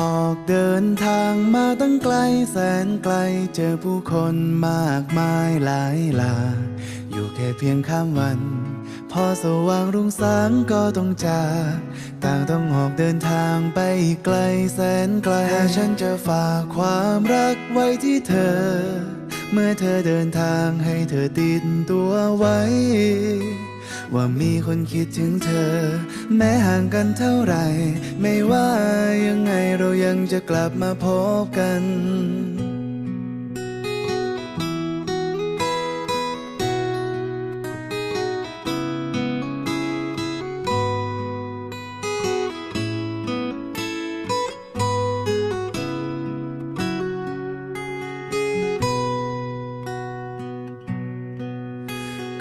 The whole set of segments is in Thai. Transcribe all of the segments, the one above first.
ออกเดินทางมาตั้งไกลแสนไกลเจอผู้คนมากมายหลายหลากอยู่แค่เพียงข้ามวัน พอสว่างรุ่งสางก็ต้องจากต่างต้องออกเดินทางไปไกลแสนไกลแต่ฉันจะฝากความรักไว้ที่เธอ เมื่อเธอเดินทางให้เธอติดตัวไว้ ว่ามีคนคิดถึงเธอ แม้ห่างกันเท่าไหร่ไม่ว่า ยังไงเรายังจะกลับมาพบกัน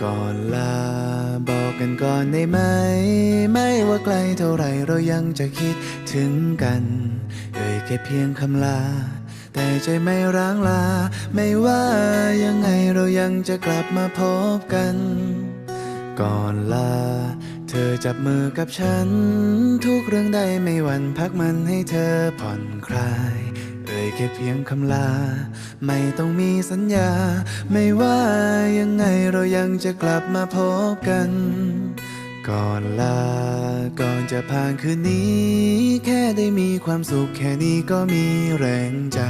ก่อนลา กันก่อนได้ไหม ไม่ว่าไกลเท่าไรเรายังจะคิดถึงกัน เอ่ยแค่เพียงคำลา แต่ใจไม่ร้างลา ไม่ว่ายังไงเรายังจะกลับมาพบกัน ก่อนลา เธอจับมือกับฉัน ทุกเรื่องได้ไม่หวั่นพักมันให้เธอผ่อนคลาย แค่เพียงคำลา ไม่ต้องมีสัญญา ไม่ว่ายังไงเรายังจะกลับมาพบกัน ก่อนลา ก่อนจะผ่านคืนนี้ แค่ได้มีความสุขแค่นี้ก็มีแรงใจ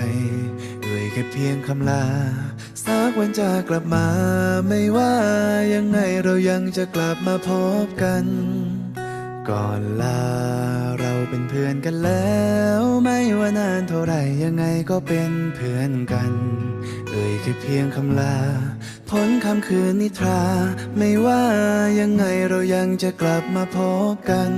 เอ่ยแค่เพียงคำลา สักวันจะกลับมา ไม่ว่ายังไงเรายังจะกลับมาพบกัน ก่อนลาเราเป็นเพื่อนกันแล้ว ไม่ว่านานเท่าไหร่ยังไงก็เป็นเพื่อนกัน เอ่ยแค่เพียงคำลาพ้นคำคืนนิทรา ไม่ว่ายังไงเรายังจะกลับมาพบกัน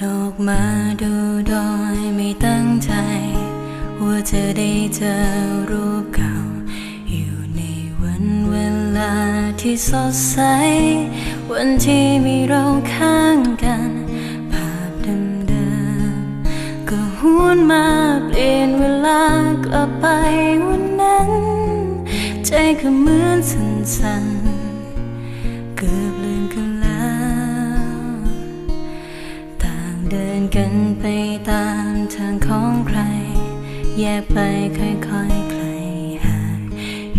ดออกมาดูโดยไม่ตั้งใจ ว่าเธอได้เจอรูปเก่า อยู่ในวันเวลาที่สดใส วันที่มีเราข้างกัน ภาพเดิมๆก็หวนมาเปลี่ยนเวลากลับไปวันนั้น ใจก็เหมือนสั่นๆเกือามทางของใคร แยกไปค่อยๆใครห่าง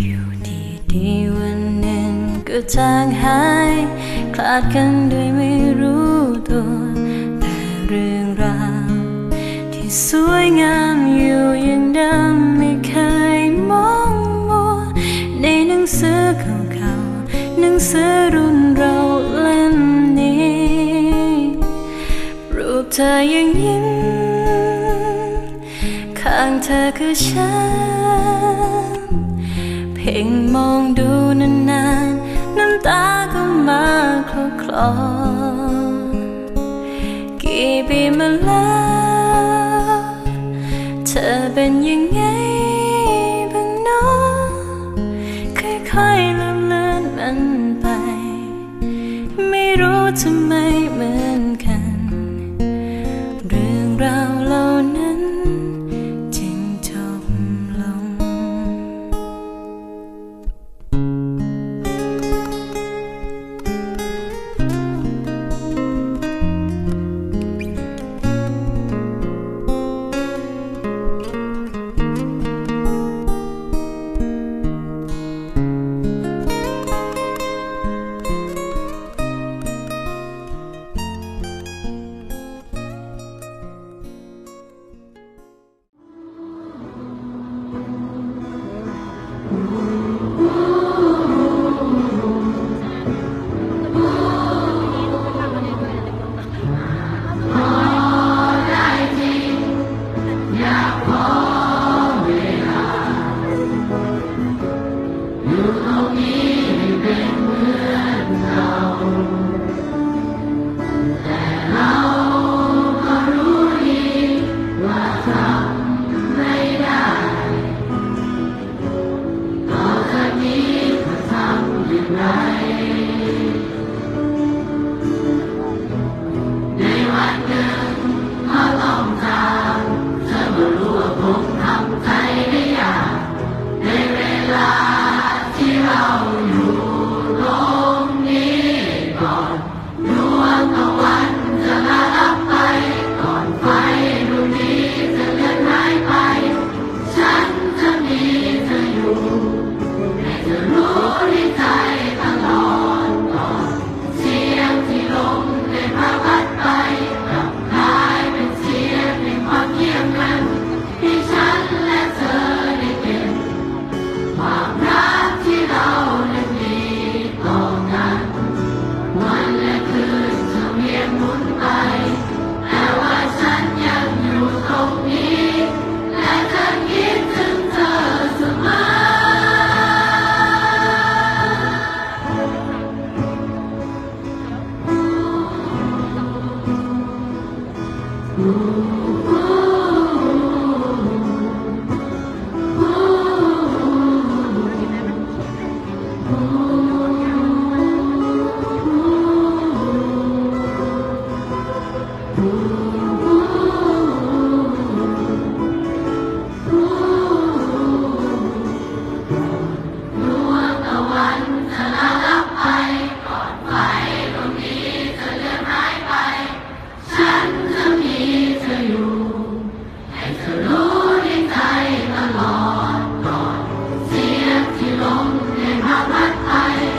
อยู่ดีๆวันหนึ่งก็จางหาย คลาดกันโดยไม่รู้ตัว แต่เรื่องราวที่สวยงามอยู่อย่างเดิมไม่เคยมองมัวในหนังสือเก่าๆหนังสือรุ่นเราเล่มนี้รูปเธอยังยิ้มางเธอคือฉัน เพ่งมองดูนานๆ น้ำตาก็มาคลอคลอกี่ปีมาแล้ว เธอเป็นยังไง selamat hari